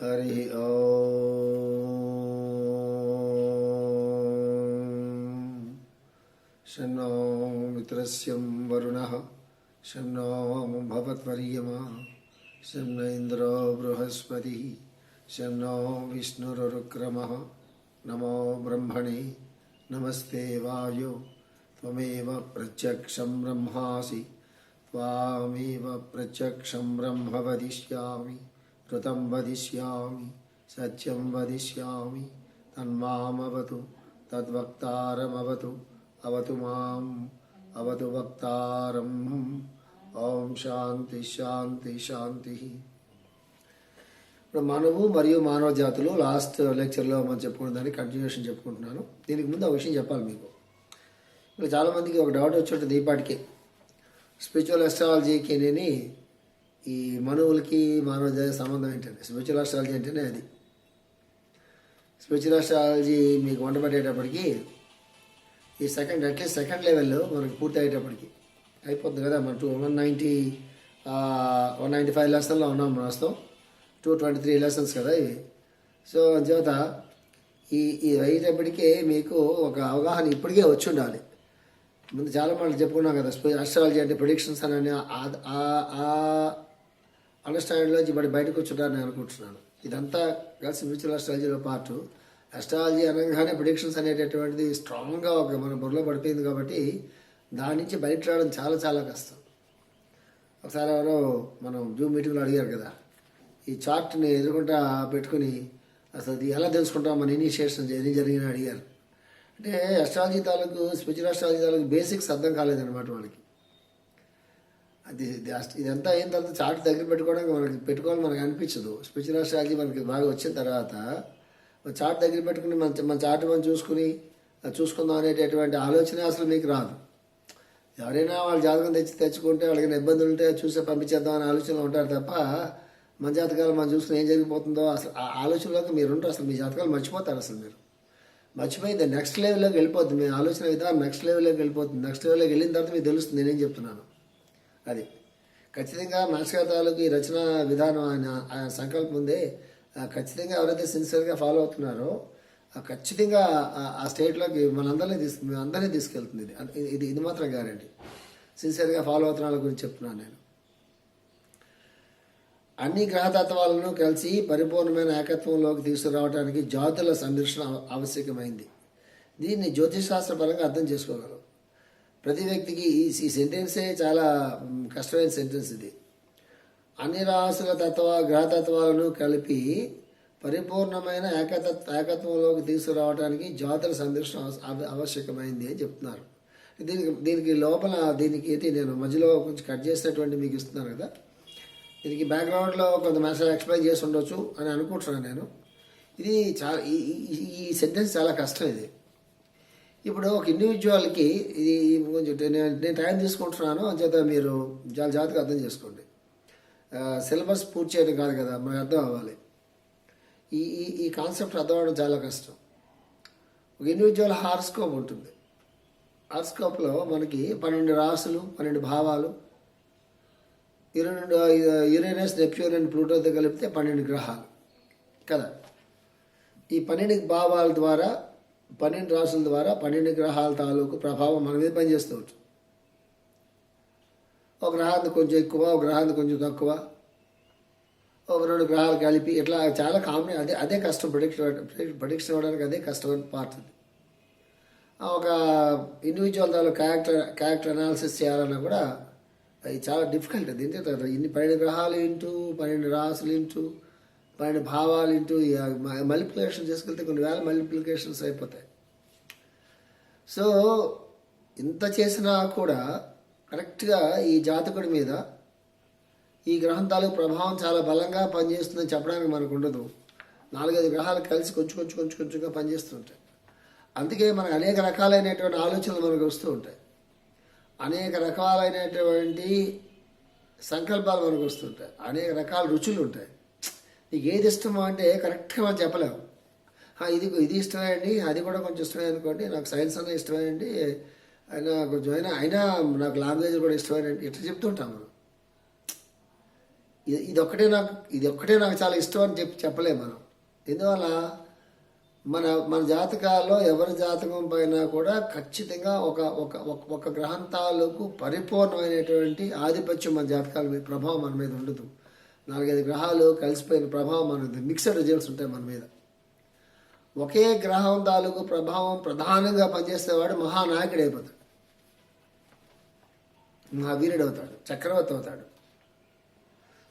हरिः ॐ शन्नो मित्रस्यं वरुणः शन्नो भवत्वर्यमा शन्न इन्द्रो बृहस्पतिः शन्नो विष्णुरुक्रमः नमो ब्रह्मणे नमस्ते वायो त्वमेव प्रत्यक्षं ब्रह्मासि त्वामेव प्रत्यक्षं ब्रह्म वदिष्यामि కృతం వదిష్యామి సత్యం వదిష్యామి తన్మామవతు తద్వక్తారమవతు అవతు మాం అవతు వక్తారం ఓం శాంతి శాంతి శాంతి ఇప్పుడు మనము మరియు మానవ జాతులు లాస్ట్ లెక్చర్లో మనం చెప్పుకున్న దాన్ని కంటిన్యూషన్ చెప్పుకుంటున్నాను. దీనికి ముందు ఆ విషయం చెప్పాలి మీకు. ఇప్పుడు చాలామందికి ఒక డౌట్ వచ్చి ఉంటుంది ఈపాటికి స్పిరిచువల్ ఎస్ట్రాలజీకి నేను ఈ మనవులకి మానవ సంబంధం ఏంటంటే స్పిరిచువల్ ఆస్ట్రాలజీ అంటేనే అది. స్పిరిచువల్ ఆస్ట్రాలజీ మీకు వంట పెట్టేటప్పటికి ఈ సెకండ్ అట్లీస్ట్ సెకండ్ లెవెల్లో మనకి పూర్తి అయ్యేటప్పటికి అయిపోతుంది కదా మన two one ninety one ninety five లెసన్లో ఉన్నాం ప్రస్తుతం. టూ ట్వంటీ త్రీ లెసన్స్ కదా ఇవి. సో అంచేత ఈ ఈ అయ్యేటప్పటికే మీకు ఒక అవగాహన ఇప్పటికే వచ్చి ఉండాలి. ముందు చాలా మాటలు చెప్పుకున్నాం కదా అస్ట్రాలజీ అంటే ప్రొడిక్షన్స్ అని ఆ అండర్స్టాండింగ్లోంచి బయట బయటకు వచ్చున్నారని నేను అనుకుంటున్నాను. ఇదంతా కలిసి మ్యూచువల్ అస్ట్రాలజీలో పాటు అస్ట్రాలజీ అనగానే ప్రొడిక్షన్స్ అనేటటువంటిది స్ట్రాంగ్గా ఒక మన బుర్రలో పడిపోయింది కాబట్టి దాని నుంచి బయట రావడం చాలా చాలా కష్టం. ఒకసారి ఎవరో మనం జూమ్ మీటింగ్లో అడిగారు కదా ఈ చార్ట్ని ఎదుర్కొంటా పెట్టుకుని అసలు అది ఎలా తెలుసుకుంటాం మన ఇనిషియేషన్ ఏం జరిగినా అడిగారు. అంటే అస్ట్రాలజీ తాలూకు స్పెషల్ అస్ట్రాలజీ తాలూకు బేసిక్స్ అర్థం కాలేదన్నమాట వాళ్ళకి. అది ఇది ఇదంతా అయిన తర్వాత చార్ట్ దగ్గర పెట్టుకోవడానికి మనకి పెట్టుకోవాలి మనకు అనిపించదు. స్పిరిచువల్ అస్ట్రాలజీ మనకి బాగా వచ్చిన తర్వాత చార్ట్ దగ్గర పెట్టుకుని మన మన చార్ట్ మనం చూసుకుని అది చూసుకుందాం అనేటటువంటి ఆలోచన అసలు మీకు రాదు. ఎవరైనా వాళ్ళ జాతకం తెచ్చి తెచ్చుకుంటే వాళ్ళకి ఇబ్బందులు ఉంటే చూసే పంపించేద్దాం అనే ఆలోచనలో ఉంటారు తప్ప మన జాతకాలు మనం చూసుకుని ఏం జరిగిపోతుందో అసలు ఆ ఆలోచనలోకి మీరు ఉంటారు అసలు మీ జాతకాలు మర్చిపోతారు అసలు మీరు. మర్చిపోయింది నెక్స్ట్ లెవెల్లోకి వెళ్ళిపోతుంది. మీ ఆలోచన విధానం నెక్స్ట్ లెవెల్లోకి వెళ్ళిపోతుంది. నెక్స్ట్ లెవెల్లోకి వెళ్ళిన తర్వాత మీకు తెలుస్తుంది. నేనేం చెప్తున్నాను. అది. ఖచ్చితంగా మాస్టర్ తాలూకు ఈ రచన విధానం ఆయన ఆయన సంకల్పం ఉంది. ఖచ్చితంగా ఎవరైతే సిన్సియర్గా ఫాలో అవుతున్నారో ఖచ్చితంగా ఆ- స్టేట్లోకి మనందరినీ తీసుకు అందరినీ తీసుకెళ్తుంది ఇది. ఇది ఇది మాత్రం గ్యారంటీ. సిన్సియర్గా ఫాలో అవుతున్న వాళ్ళ గురించి చెప్తున్నాను నేను. అన్ని గ్రహతత్వాలను కలిసి పరిపూర్ణమైన ఏకత్వంలోకి తీసుకురావడానికి జాతుల సంరక్షణ ఆవశ్యకమైంది. దీన్ని జ్యోతిషశాస్త్ర పరంగా అర్థం చేసుకోగలం ప్రతి వ్యక్తికి ఈ సెంటెన్సే చాలా కష్టమైన సెంటెన్స్ ఇది. అన్ని రాసుల తత్వ గ్రహతత్వాలను కలిపి పరిపూర్ణమైన ఏకతత్వ ఏకత్వంలోకి తీసుకురావడానికి జాతుల సంరక్షణ ఆవశ్యకమైంది అని చెప్తున్నారు. దీనికి దీనికి లోపల దీనికి అయితే నేను మధ్యలో కొంచెం కట్ చేసినటువంటి మీకు ఇస్తున్నాను కదా. దీనికి బ్యాక్గ్రౌండ్లో కొంత మెసేజ్ ఎక్స్ప్లెయిన్ చేసి ఉండొచ్చు అని అనుకుంటున్నాను నేను. ఇది చాలా ఈ- ఈ సెంటెన్స్ చాలా కష్టం ఇది. ఇప్పుడు ఒక ఇండివిజువల్కి ఇది కొంచెం నేను నేను టైం తీసుకుంటున్నాను అంచేత మీరు చాలా జాగ్రత్తగా అర్థం చేసుకోండి. సిలబస్ పూర్తి చేయడం కాదు కదా మనకు అర్థం అవ్వాలి. ఈ ఈ ఈ కాన్సెప్ట్ అర్థం అవ్వడం చాలా కష్టం. ఒక ఇండివిజువల్ హార్స్కోప్ ఉంటుంది. హార్స్కోప్లో మనకి పన్నెండు రాసులు పన్నెండు భావాలు ఇరవై యురేనస్ నెప్ట్యూన్ అండ్ ప్లూటోతో కలిపితే పన్నెండు గ్రహాలు. కదా? ఈ పన్నెండు భావాల ద్వారా పన్నెండు రాసుల ద్వారా పన్నెండు గ్రహాల తాలూకు ప్రభావం మన మీద పనిచేస్తూ ఉంటుంది. ఒక గ్రహానికి కొంచెం ఎక్కువ ఒక గ్రహాన్ని కొంచెం తక్కువ ఒక రెండు గ్రహాలు కలిపి ఇట్లా చాలా కామన్ అదే అదే కష్టం ప్రొడిక్షన్ ప్రొడిక్షన్ ఇవ్వడానికి అదే కష్టమైన పార్ట్. ఉంది ఒక ఇండివిజువల్ తాలూకు క్యారెక్టర్ క్యారెక్టర్ అనాలిసిస్ చేయాలన్నా కూడా అది చాలా డిఫికల్ట్ అది ఎందుకంటే ఇన్ని పన్నెండు గ్రహాలు ఇంటూ పన్నెండు రాసులు ఇంటూ పన్నెండు భావాలు ఇంటూ మల్టిప్లికేషన్ చేసుకెళ్తే కొన్ని వేల మల్టిప్లికేషన్స్ అయిపోతాయి. సో ఇంత చేసినా కూడా కరెక్ట్గా ఈ జాతకుడి మీద ఈ గ్రహం తాలూకు ప్రభావం చాలా బలంగా పనిచేస్తుందని చెప్పడానికి మనకు ఉండదు. నాలుగైదు గ్రహాలు కలిసి కొంచెం కొంచెం కొంచెం కొంచెంగా పనిచేస్తుంటాయి అందుకే మనకు అనేక రకాలైనటువంటి ఆలోచనలు మనకు వస్తూ ఉంటాయి. అనేక రకాలైనటువంటి సంకల్పాలు మనకు వస్తుంటాయి అనేక రకాల రుచులు ఉంటాయి. నీకు ఏది ఇష్టమో అంటే కరెక్ట్గా మనం చెప్పలేము ఇది ఇది ఇష్టమే అండి అది కూడా కొంచెం ఇష్టమే అనుకోండి నాకు సైన్స్ అన్న ఇష్టమే అండి అయినా కొంచెం అయినా అయినా నాకు లాంగ్వేజ్ కూడా ఇష్టమే అండి ఇట్లా చెప్తుంటాం మనం. ఇది ఒక్కటే నాకు ఇది ఒక్కటే నాకు చాలా ఇష్టం అని చెప్పి చెప్పలేము మనం. ఎందువల్ల? మన మన జాతకాల్లో ఎవరి జాతకం పైన కూడా ఖచ్చితంగా ఒక ఒక ఒక- ఒక గ్రహం తాలూకు పరిపూర్ణమైనటువంటి ఆధిపత్యం మన జాతకాల మీద ప్రభావం మన మీద ఉండదు. నాలుగైదు గ్రహాలు కలిసిపోయిన ప్రభావం మన మీద మిక్సడ్ రిజల్ట్స్ ఉంటాయి మన మీద. ఒకే గ్రహం తాలూకు ప్రభావం ప్రధానంగా పనిచేసేవాడు మహానాయకుడు అయిపోతాడు. మహావీరుడు అవుతాడు చక్రవర్తి అవుతాడు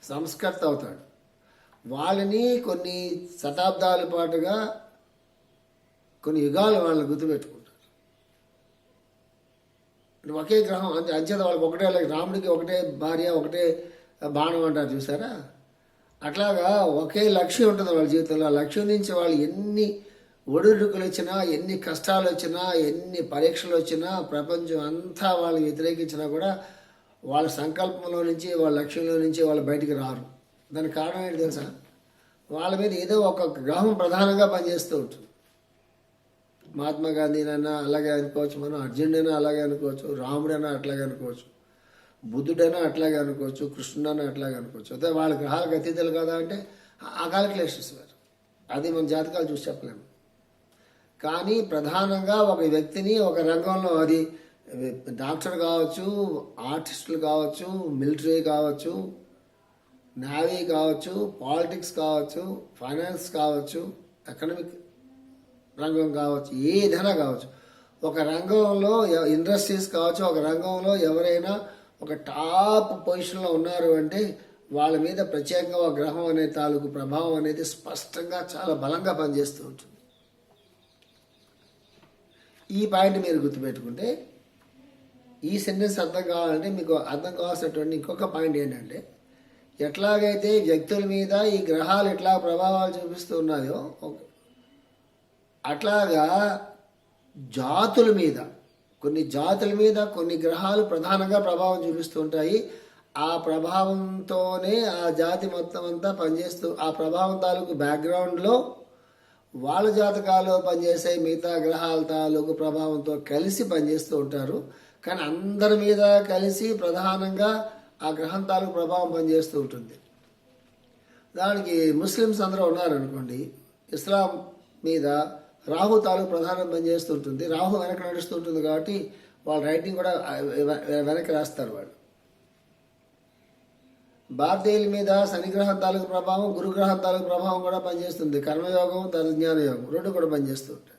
సంస్కర్త అవుతాడు. వాళ్ళని కొన్ని శతాబ్దాల పాటుగా కొన్ని యుగాలు వాళ్ళని గుర్తుపెట్టుకుంటారు. ఒకే గ్రహం అంటే అంచేత వాళ్ళకి ఒకటే రాముడికి ఒకటే భార్య ఒకటే బాణం అంటారు చూసారా? అట్లాగా ఒకే లక్ష్యం ఉంటుంది వాళ్ళ జీవితంలో. ఆ లక్ష్యం నుంచి వాళ్ళు ఎన్ని ఒడిదుడుకులు వచ్చినా ఎన్ని కష్టాలు వచ్చినా ఎన్ని పరీక్షలు వచ్చినా ప్రపంచం అంతా వాళ్ళు వ్యతిరేకించినా కూడా వాళ్ళ సంకల్పంలో నుంచి వాళ్ళ లక్ష్యంలో నుంచి వాళ్ళు బయటికి రారు. దానికి కారణం ఏంటి తెలుసా? వాళ్ళ మీద ఏదో ఒక గ్రహం ప్రధానంగా పనిచేస్తూ ఉంటుంది. మహాత్మా గాంధీనైనా అలాగే అనుకోవచ్చు మనం అర్జునుడైనా అలాగే అనుకోవచ్చు రాముడైనా అట్లాగే అనుకోవచ్చు. బుద్ధుడైనా అట్లాగే అనుకోవచ్చు కృష్ణుడైనా అట్లాగే అనుకోవచ్చు. అదే వాళ్ళ గ్రహాలకు అతిథులు కదా అంటే ఆ కాలిక్యులేషన్స్ వేరు. అది మన జాతకాలు చూసి చెప్పలేము. కానీ ప్రధానంగా ఒక వ్యక్తిని ఒక రంగంలో అది డాక్టర్ కావచ్చు ఆర్టిస్టులు కావచ్చు మిలిటరీ కావచ్చు నావీ కావచ్చు పాలిటిక్స్ కావచ్చు ఫైనాన్స్ కావచ్చు ఎకనమిక్ రంగం కావచ్చు ఏదైనా కావచ్చు. ఒక రంగంలో ఇండస్ట్రీస్ కావచ్చు ఒక రంగంలో ఎవరైనా ఒక టాప్ పొజిషన్లో ఉన్నారు అంటే వాళ్ళ మీద ప్రత్యేకంగా ఒక గ్రహం అనే తాలూకు ప్రభావం అనేది స్పష్టంగా చాలా బలంగా పనిచేస్తూ ఉంటుంది. ఈ పాయింట్ మీరు గుర్తుపెట్టుకుంటే ఈ సెంటెన్స్ అర్థం కావాలంటే మీకు అర్థం కావాల్సినటువంటి ఇంకొక పాయింట్ ఏంటంటే ఎట్లాగైతే వ్యక్తుల మీద ఈ గ్రహాలు ఎట్లా ప్రభావాలు చూపిస్తూ ఉన్నాయో అట్లాగా జాతుల మీద కొన్ని జాతుల మీద కొన్ని గ్రహాలు ప్రధానంగా ప్రభావం చూపిస్తుంటాయి ఆ ప్రభావంతోనే ఆ జాతి మొత్తం అంతా పనిచేస్తూ ఆ ప్రభావం తాలూకు బ్యాక్గ్రౌండ్లో వాళ్ళ జాతకాలు పనిచేసే మిగతా గ్రహాల తాలూకు ప్రభావంతో కలిసి పనిచేస్తూ ఉంటారు. కానీ అందరి మీద కలిసి ప్రధానంగా ఆ గ్రహం తాలూకు ప్రభావం పనిచేస్తూ ఉంటుంది. దానికి ముస్లిమ్స్ అందరూ ఉన్నారనుకోండి ఇస్లాం మీద రాహు తాలూకు ప్రధానం పనిచేస్తుంటుంది. రాహు వెనక నడుస్తుంటుంది కాబట్టి వాళ్ళ రైటింగ్ కూడా వెనక్కి రాస్తారు వాళ్ళు. భారతీయుల మీద శనిగ్రహం తాలూకు ప్రభావం గురుగ్రహం తాలూకు ప్రభావం కూడా పనిచేస్తుంది. కర్మయోగం తర్వాత జ్ఞానయోగం రెండు కూడా పనిచేస్తూ ఉంటాయి.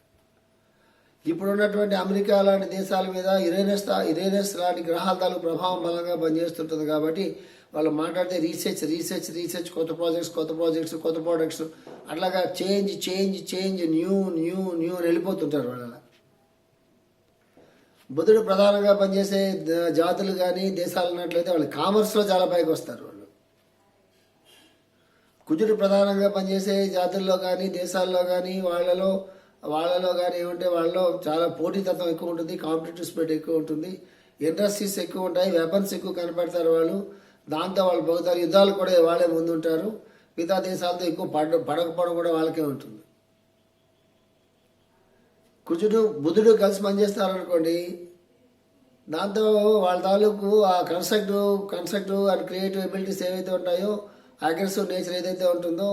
ఇప్పుడు ఉన్నటువంటి అమెరికా లాంటి దేశాల మీద ఇరేనస్ ఇరేనస్ లాంటి గ్రహాల తాలూకు ప్రభావం బలంగా పనిచేస్తుంటుంది కాబట్టి వాళ్ళు మాట్లాడితే రీసెర్చ్ రీసెర్చ్ రీసెర్చ్ కొత్త ప్రాజెక్ట్స్ కొత్త ప్రాజెక్ట్స్ కొత్త ప్రోడక్ట్స్ అట్లాగా change change change new new new అని వెళ్ళిపోతుంటారు వాళ్ళ బుధుడు ప్రధానంగా పనిచేసే జాతులు కానీ దేశాలు ఉన్నట్లయితే వాళ్ళు కామర్స్లో చాలా పైకి వస్తారు వాళ్ళు. కుజుడు ప్రధానంగా పనిచేసే జాతుల్లో కానీ దేశాల్లో కానీ వాళ్ళలో వాళ్ళలో కానీ ఏమంటే వాళ్ళలో చాలా పోటీతత్వం ఎక్కువ ఉంటుంది కాంపిటేటివ్ స్పీడ్ ఎక్కువ ఉంటుంది ఇండస్ట్రీస్ ఎక్కువ ఉంటాయి వెపన్స్ ఎక్కువ కనపడతారు వాళ్ళు. దాంతో వాళ్ళు పొగుతారు యుద్ధాలు కూడా వాళ్ళే ముందుంటారు. మిగతా దేశాలతో ఎక్కువ పడ పడకపోవడం కూడా వాళ్ళకే ఉంటుంది. కుజుడు బుధుడు కలిసి పనిచేస్తారనుకోండి దాంతో వాళ్ళ తాలూకు ఆ construct construct and creative abilities ఏవైతే ఉంటాయో అగ్రెసివ్ నేచర్ ఏదైతే ఉంటుందో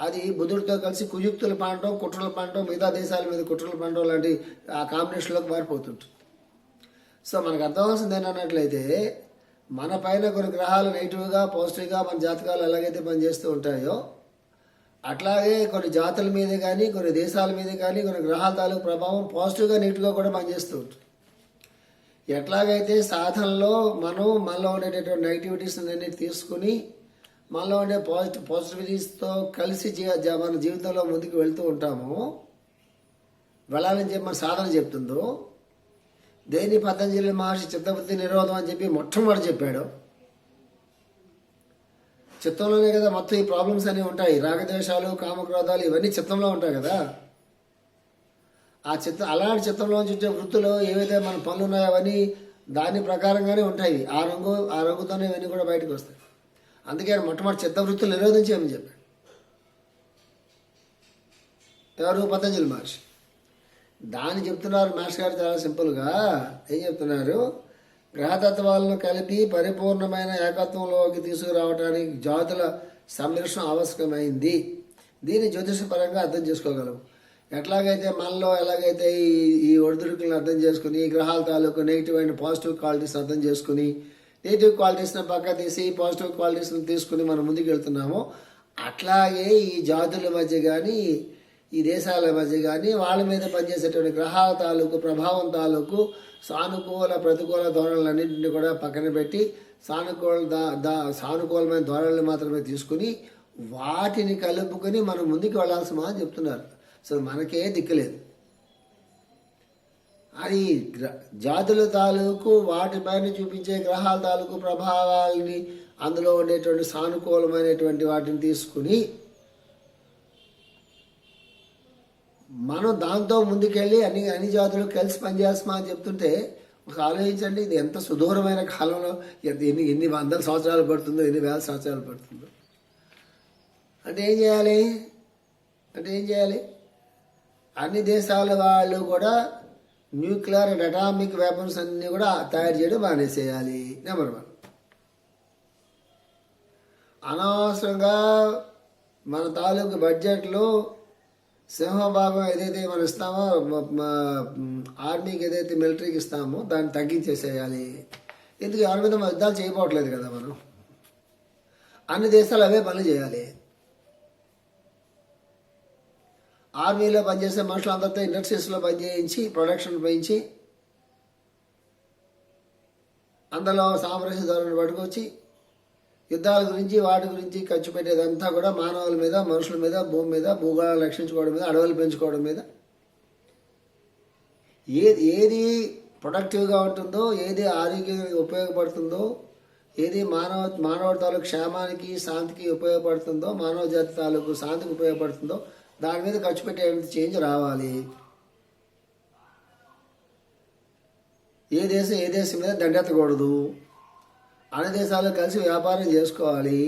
అది బుధుడితో కలిసి కుయుక్తులు పాడటం కుట్రలు పండటం మిగతా దేశాల మీద కుట్రలు పండడం లాంటి ఆ కాంబినేషన్లోకి మారిపోతుంటుంది. సో మనకు అర్థమవుతుంది ఏంటన్నట్లయితే మన పైన కొన్ని గ్రహాలు నెగిటివ్గా పాజిటివ్గా మన జాతకాలు ఎలాగైతే పనిచేస్తూ ఉంటాయో అట్లాగే కొన్ని జాతుల మీద కానీ కొన్ని దేశాల మీద కానీ కొన్ని గ్రహాల తాలూకు ప్రభావం పాజిటివ్గా నెగిటివ్గా కూడా పనిచేస్తూ ఉంటుంది. ఎట్లాగైతే సాధనలో మనం మనలో ఉండేటటువంటి నెగిటివిటీస్ అన్ని తీసుకుని మనలో ఉండే పాజిటివ్ పాజిటివిటీస్తో కలిసి జీ జ- మన జీవితంలో ముందుకు వెళ్తూ ఉంటామో వెళ్ళాలని చెప్పి మన సాధన చెప్తుందో దేని పతంజలి మహర్షి చిత్తవృత్తి నిరోధం అని చెప్పి మొట్టమొదటి చెప్పాడు. చిత్తంలోనే కదా మొత్తం ఈ ప్రాబ్లమ్స్ అన్నీ ఉంటాయి. రాగద్వేషాలు కామక్రోధాలు ఇవన్నీ చిత్తంలో ఉంటాయి కదా. ఆ చిత్త అలాంటి చిత్తంలో నుంచి వచ్చే వృత్తులు ఏవైతే మన పనులు ఉన్నాయో అవన్నీ దాని ప్రకారంగానే ఉంటాయి. ఆ రంగు ఆ రంగుతోనే ఇవన్నీ కూడా బయటకు వస్తాయి. అందుకే మొట్టమొదటి చిత్త వృత్తులు నిరోధించేయమని చెప్పాడు? ఎవరు పతంజలి మహర్షి. దాన్ని చెప్తున్నారు మాస్టర్ గారు చాలా సింపుల్గా ఏం చెప్తున్నారు? గ్రహతత్వాలను కలిపి పరిపూర్ణమైన ఏకత్వంలోకి తీసుకురావడానికి జాతుల సంరక్షణ అవసరమైంది దీన్ని జ్యోతిషపరంగా అర్థం చేసుకోగలం ఎట్లాగైతే మనలో ఎలాగైతే ఈ ఈ ఒడిదుడుకులను అర్థం చేసుకుని ఈ గ్రహాల తాలూకు నెగిటివ్ అండ్ పాజిటివ్ క్వాలిటీస్ అర్థం చేసుకుని నెగిటివ్ క్వాలిటీస్ని పక్క తీసి పాజిటివ్ క్వాలిటీస్ని తీసుకుని మనం ముందుకు వెళ్తున్నామో అట్లాగే ఈ జాతుల మధ్య కానీ ఈ దేశాల మధ్య కానీ వాళ్ళ మీద పనిచేసేటువంటి గ్రహాల తాలూకు ప్రభావం తాలూకు సానుకూల ప్రతికూల ధోరణులన్నింటినీ కూడా పక్కన పెట్టి సానుకూల దా దా సానుకూలమైన ధోరణులు మాత్రమే తీసుకుని వాటిని కలుపుకొని మనం ముందుకు వెళ్ళాల్సిన అని చెప్తున్నారు. అసలు మనకే దిక్కులేదు. అది గ్ర జాతుల తాలూకు వాటిపైన చూపించే గ్రహాల తాలూకు ప్రభావాలని అందులో ఉండేటువంటి సానుకూలమైనటువంటి వాటిని తీసుకుని మనం దాంతో ముందుకెళ్ళి అన్ని అన్ని జాతులు కలిసి పనిచేస్తామా అని చెప్తుంటే ఒక ఆలోచించండి ఇది ఎంత సుదూరమైన కాలంలో ఎంత ఎన్ని ఎన్ని వందల సంవత్సరాలు పడుతుందో ఎన్ని వేల సంవత్సరాలు పడుతుందో. అంటే ఏం చేయాలి? అంటే ఏం చేయాలి? అన్ని దేశాల వాళ్ళు కూడా న్యూక్లియర్ అండ్ అటామిక్ వెపన్స్ అన్నీ కూడా తయారు చేయడం మానేసేయాలి. Number one. అనవసరంగా మన తాలూకు బడ్జెట్లో సింహభాగం ఏదైతే మనం ఇస్తామో ఆర్మీకి ఏదైతే మిలిటరీకి ఇస్తామో దాన్ని తగ్గించేసేయాలి. ఎందుకు? ఎవరి మీద యుద్ధాలు చేయబోవట్లేదు కదా మనం. అన్ని దేశాలు అవే పనులు చేయాలి. ఆర్మీలో పనిచేసే మనుషులందరితో ఇండస్ట్రీస్లో పనిచేయించి ప్రొడక్షన్ పెంచి అందులో సామరస్య ధోరణి పట్టుకొచ్చి యుద్ధాల గురించి వాటి గురించి ఖర్చు పెట్టేదంతా కూడా మానవుల మీద మనుషుల మీద భూమి మీద భూగోళాలు రక్షించుకోవడం మీద అడవులు పెంచుకోవడం మీద. ఏది ఏది ప్రొడక్టివ్గా ఉంటుందో ఏది ఆరోగ్యానికి ఉపయోగపడుతుందో ఏది మానవ మానవ తాలూకు క్షేమానికి శాంతికి ఉపయోగపడుతుందో మానవ జాతి తాలూకు శాంతికి ఉపయోగపడుతుందో దాని మీద ఖర్చు పెట్టే చేంజ్ రావాలి. ఏ దేశం ఏ దేశం మీద దండెత్తకూడదు. అన్ని దేశాలు కలిసి వ్యాపారం చేసుకోవాలి.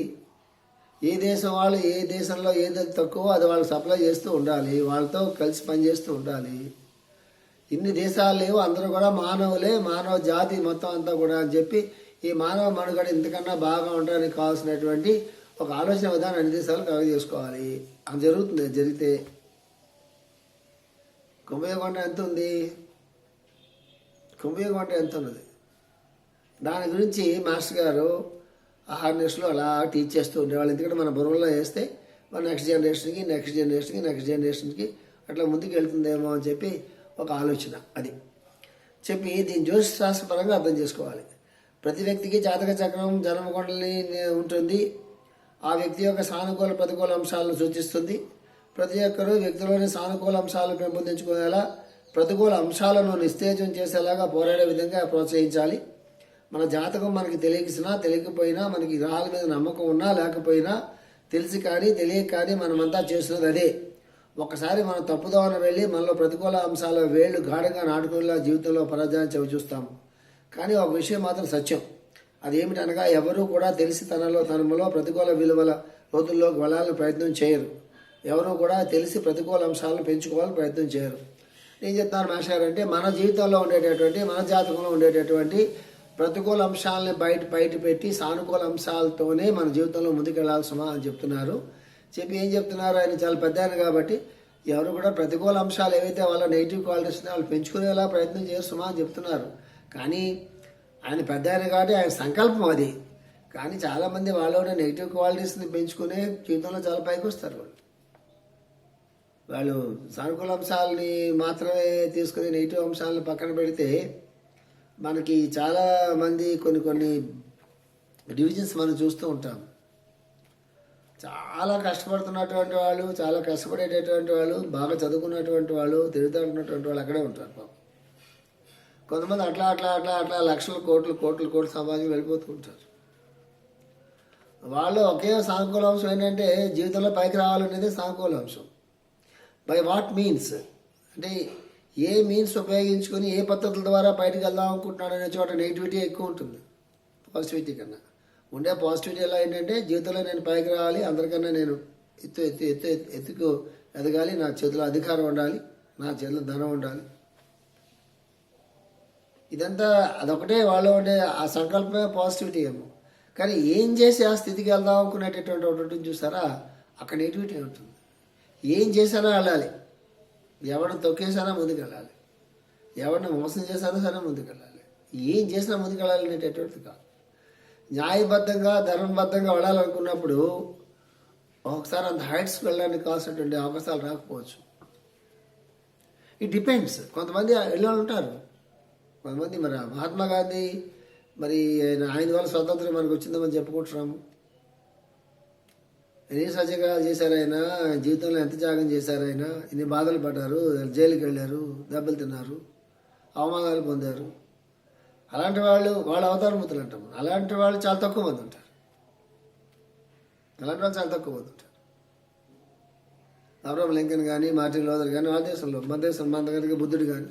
ఏ దేశం వాళ్ళు ఏ దేశంలో ఏది తక్కువ అది వాళ్ళు సప్లై చేస్తూ ఉండాలి. వాళ్ళతో కలిసి పనిచేస్తూ ఉండాలి. ఇన్ని దేశాలు లేవు అందరూ కూడా మానవులే మానవ జాతి మొత్తం అంతా కూడా అని చెప్పి ఈ మానవ మనుగడ ఇంతకన్నా బాగా ఉండడానికి కావాల్సినటువంటి ఒక ఆలోచన విధానం అన్ని దేశాలు కలిగి చేసుకోవాలి అది జరుగుతుంది అది జరిగితే. కుంభయోగం ఎంత ఉంది? కుంభయోగం ఎంత ఉన్నది? దాని గురించి మాస్టర్ గారు అహార్నెస్లో అలా టీచ్ చేస్తూ ఉండేవాళ్ళు. ఎందుకంటే మన బుర్రలో వేస్తే మన నెక్స్ట్ జనరేషన్కి నెక్స్ట్ జనరేషన్కి నెక్స్ట్ జనరేషన్కి అట్లా ముందుకు వెళ్తుందేమో అని చెప్పి ఒక ఆలోచన అది. చెప్పి దీని జ్యోతిష్ శాస్త్రపరంగా అర్థం చేసుకోవాలి. ప్రతి వ్యక్తికి జాతక చక్రం జన్మకొండలి ఉంటుంది. ఆ వ్యక్తి యొక్క సానుకూల ప్రతికూల అంశాలను సూచిస్తుంది. ప్రతి ఒక్కరూ వ్యక్తిలోని సానుకూల అంశాలను పెంపొందించుకునేలా ప్రతికూల అంశాలను నిస్తేజం చేసేలాగా పోరాడే విధంగా ప్రోత్సహించాలి. మన జాతకం మనకి తెలియకిసినా తెలియకపోయినా మనకి గ్రహాల మీద నమ్మకం ఉన్నా లేకపోయినా తెలిసి కానీ తెలియక కానీ మనమంతా చేస్తున్నది అదే. ఒకసారి మనం తప్పుదోవన వెళ్ళి మనలో ప్రతికూల అంశాల వేళ్ళు గాఢంగా నాటుకునేలా జీవితంలో పరాజయాన్ని చవిచూస్తాము కానీ ఒక విషయం మాత్రం సత్యం. అదేమిటనగా ఎవరూ కూడా తెలిసి తనలో తనములో ప్రతికూల విలువల రోజుల్లోకి వెళ్ళాలని ప్రయత్నం చేయరు. ఎవరూ కూడా తెలిసి ప్రతికూల అంశాలను పెంచుకోవాలని ప్రయత్నం చేయరు. నేను చెప్తాను మాస్టర్ అంటే మన జీవితంలో ఉండేటటువంటి మన జాతకంలో ఉండేటటువంటి ప్రతికూల అంశాలని బయట బయట పెట్టి సానుకూల అంశాలతోనే మన జీవితంలో ముందుకెళ్ళాల్సిన అని చెప్తున్నారు. చెప్పి ఏం చెప్తున్నారు? ఆయన చాలా పెద్ద ఆయన కాబట్టి ఎవరు కూడా ప్రతికూల అంశాలు ఏవైతే వాళ్ళ నెగిటివ్ క్వాలిటీస్ వాళ్ళు పెంచుకునేలా ప్రయత్నం చేస్తున్నా అని చెప్తున్నారు. కానీ ఆయన పెద్ద ఆయన కాబట్టి ఆయన సంకల్పం అది. కానీ చాలామంది వాళ్ళ నెగిటివ్ క్వాలిటీస్ని పెంచుకునే జీవితంలో చాలా పైకి వస్తారు వాళ్ళు. వాళ్ళు సానుకూల అంశాలని మాత్రమే తీసుకుని నెగిటివ్ అంశాలను పక్కన పెడితే మనకి చాలామంది కొన్ని కొన్ని డివిజన్స్ మనం చూస్తూ ఉంటాం. చాలా కష్టపడుతున్నటువంటి వాళ్ళు చాలా కష్టపడేటటువంటి వాళ్ళు బాగా చదువుకున్నటువంటి వాళ్ళు తిరుగుతున్నటువంటి వాళ్ళు అక్కడే ఉంటారు పాపం. కొంతమంది అట్లా అట్లా అట్లా అట్లా లక్షల కోట్లు కోట్లు కోట్లు సమాజం వెళ్ళిపోతూ ఉంటారు. వాళ్ళు ఒకే సానుకూల అంశం ఏంటంటే జీవితంలో పైకి రావాలనేది సానుకూల అంశం. బై వాట్ మీన్స్ అంటే ఏ మీన్స్ ఉపయోగించుకొని ఏ పద్ధతుల ద్వారా బయటకు వెళ్దాం అనుకుంటున్నాడు అనే చోట నెగిటివిటీ ఎక్కువ ఉంటుంది. పాజిటివిటీ కన్నా. ఉండే పాజిటివిటీ ఎలా ఏంటంటే జీవితంలో నేను పైకి రావాలి అందరికన్నా నేను ఎత్తు ఎత్తు ఎత్తు ఎత్తుకు ఎదగాలి నా చేతిలో అధికారం ఉండాలి నా చేతిలో ధనం ఉండాలి. ఇదంతా అదొకటే వాళ్ళు ఉండే ఆ సంకల్పమే పాజిటివిటీ ఏమో. కానీ ఏం చేసి ఆ స్థితికి వెళ్దాం అనుకునేటటువంటి ఒకటి ఉంటుంది చూసారా? అక్కడ నెగిటివిటీ ఉంటుంది. ఏం చేసినా వెళ్ళాలి. ఎవరిని తొక్కేసానా ముందుకెళ్ళాలి. ఎవరిని మోసం చేశానా సరే ముందుకెళ్ళాలి. ఏం చేసినా ముందుకెళ్ళాలి అనేటటువంటిది కాదు. న్యాయబద్ధంగా ధర్మబద్ధంగా వెళ్ళాలనుకున్నప్పుడు ఒకసారి అంత హైట్స్కి వెళ్ళడానికి కావాల్సినటువంటి అవకాశాలు రాకపోవచ్చు. ఇట్ డిపెండ్స్ కొంతమంది వెళ్ళి ఉంటారు. కొంతమంది మరి మహాత్మా గాంధీ మరి ఆయన ఆయన వల్ల స్వతంత్రం మనకు వచ్చిందని చెప్పుకుంటున్నాము ఎన్ని సత్యాగ్రహాలు చేశారు ఆయన జీవితంలో ఎంత త్యాగం చేశారు ఆయన ఇన్ని బాధలు పడ్డారు జైలుకి వెళ్ళారు దెబ్బలు తిన్నారు అవమానాలు పొందారు. అలాంటి వాళ్ళు వాళ్ళ అవతారమూతులు అంటాం. అలాంటి వాళ్ళు చాలా తక్కువ మంది ఉంటారు. అలాంటి వాళ్ళు చాలా తక్కువ మంది ఉంటారు. అబ్రహం లింకన్ కానీ మార్టిన్ లోదర్ కానీ వాళ్ళ దేశంలో మన దేశం మన దగ్గరికి బుద్ధుడు కానీ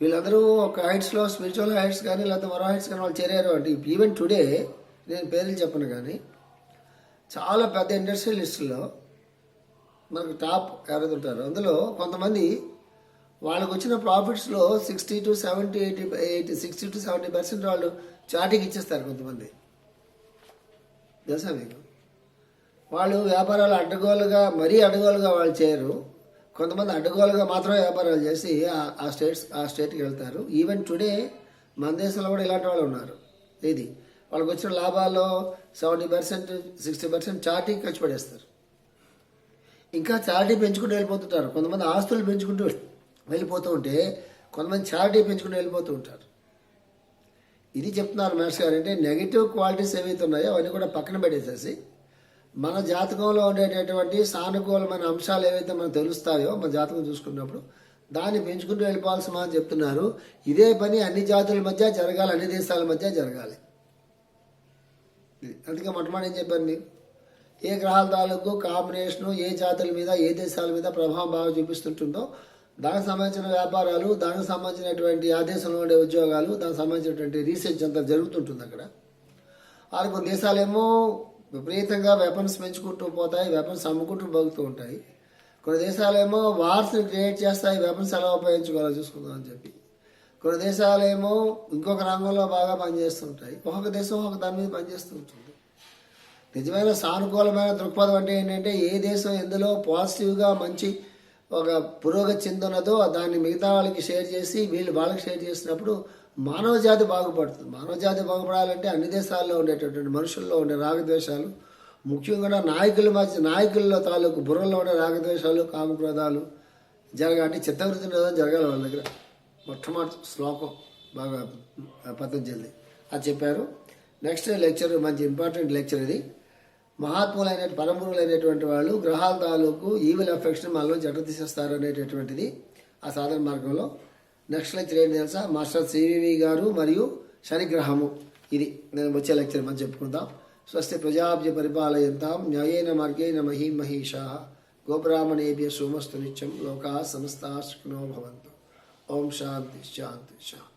వీళ్ళందరూ ఒక హైట్స్లో స్పిరిచువల్ హైట్స్ కానీ లేకపోతే మరో హైట్స్ కానీ వాళ్ళు చేరారు అంటే ఈవెన్ టుడే నేను పేర్లు చెప్పను కానీ చాలా పెద్ద ఇండస్ట్రియలిస్టుల్లో మనకు టాప్ ఎవరైతే ఉంటారో అందులో కొంతమంది వాళ్ళకు వచ్చిన ప్రాఫిట్స్లో sixty to seventy eighty eighty sixty to seventy percent వాళ్ళు చాటికి ఇచ్చేస్తారు కొంతమంది. తెలుసా మీకు? వాళ్ళు వ్యాపారాలు అడ్డగోలుగా మరీ అడ్డగోలుగా వాళ్ళు చేయరు. కొంతమంది అడ్డగోలుగా మాత్రమే వ్యాపారాలు చేసి ఆ- ఆ స్టేట్స్ ఆ స్టేట్కి వెళ్తారు. ఈవెన్ టుడే మన దేశంలో కూడా ఇలాంటి వాళ్ళు ఉన్నారు. ఇది వాళ్ళకి వచ్చిన లాభాల్లో seventy percent sixty percent charity ఖర్చు పడేస్తారు. ఇంకా చారిటీ పెంచుకుంటూ వెళ్ళిపోతుంటారు. కొంతమంది ఆస్తులు పెంచుకుంటూ వెళ్ళిపోతూ ఉంటే కొంతమంది చారిటీ పెంచుకుంటూ వెళ్ళిపోతూ ఉంటారు. ఇది చెప్తున్నారు మాస్టర్ గారు అంటే నెగిటివ్ క్వాలిటీస్ ఏవైతే ఉన్నాయో అవన్నీ కూడా పక్కన పెట్టేసేసి మన జాతకంలో ఉండేటటువంటి సానుకూలమైన అంశాలు ఏవైతే మనకు తెలుస్తాయో మన జాతకం చూసుకున్నప్పుడు దాన్ని పెంచుకుంటూ వెళ్ళిపోవాల్సిన అని చెప్తున్నారు. ఇదే పని అన్ని జాతుల మధ్య జరగాలి అన్ని దేశాల మధ్య జరగాలి. అందుకే మొట్టమొదటి ఏం చెప్పాను మీకు ఏ గ్రహాల తాలూకు కాంబినేషను ఏ జాతుల మీద ఏ దేశాల మీద ప్రభావం బాగా చూపిస్తుంటుందో దానికి సంబంధించిన వ్యాపారాలు దానికి సంబంధించినటువంటి ఆ దేశంలో ఉండే ఉద్యోగాలు దానికి సంబంధించినటువంటి రీసెర్చ్ అంతా జరుగుతుంటుంది అక్కడ. వాళ్ళు కొన్ని దేశాలేమో విపరీతంగా వెపన్స్ పెంచుకుంటూ పోతాయి వెపన్స్ అమ్ముకుంటూ బతుకుతూ ఉంటాయి. కొన్ని దేశాలేమో వార్స్ని క్రియేట్ చేస్తాయి వెపన్స్ ఎలా ఉపయోగించుకోవాలో చూసుకుందాం అని చెప్పి. కొన్ని దేశాలేమో ఇంకొక రంగంలో బాగా పనిచేస్తుంటాయి. ఒక్కొక్క దేశం ఒక దాని మీద పనిచేస్తూ ఉంటుంది. నిజమైన సానుకూలమైన దృక్పథం అంటే ఏంటంటే ఏ దేశం ఎందులో పాజిటివ్గా మంచి ఒక పురోగతి చెందున్నదో దాన్ని మిగతా వాళ్ళకి షేర్ చేసి వీళ్ళు వాళ్ళకి షేర్ చేసినప్పుడు మానవ జాతి బాగుపడుతుంది. మానవ జాతి బాగుపడాలంటే అన్ని దేశాల్లో ఉండేటటువంటి మనుషుల్లో ఉండే రాగద్వేషాలు ముఖ్యంగా నాయకుల మధ్య నాయకుల్లో తాలూకు బుర్రల్లో ఉండే రాగద్వేషాలు కామక్రోధాలు జరగాలి చిత్తవృత్తి జరగాలి వాళ్ళ దగ్గర. మొట్టమొదటి శ్లోకం బాగా పతంజలిది అది చెప్పారు. నెక్స్ట్ లెక్చర్ మంచి ఇంపార్టెంట్ లెక్చర్ ఇది. మహాత్ములైన పరమురులైనటువంటి వాళ్ళు గ్రహాల తాలూకు ఈవిల్ ఎఫెక్ట్స్ని మనలో జట తీసేస్తారు అనేటటువంటిది ఆ సాధన మార్గంలో. నెక్స్ట్ లెక్చర్ ఏంటి తెలుసా? మాస్టర్ సివివి గారు మరియు శనిగ్రహము. ఇది నేను వచ్చే లెక్చర్ మనం చెప్పుకుందాం. స్వస్తి ప్రజాభ్య పరిపాలయంతాం న్యాయేన మార్గేణ మహీ మహిషా గోబ్రాహ్మణేభ్య సోమస్తు నిత్యం లోకా సమస్తా సుఖినో భవంతు. ఓం శాంతి శాంతి శాంతి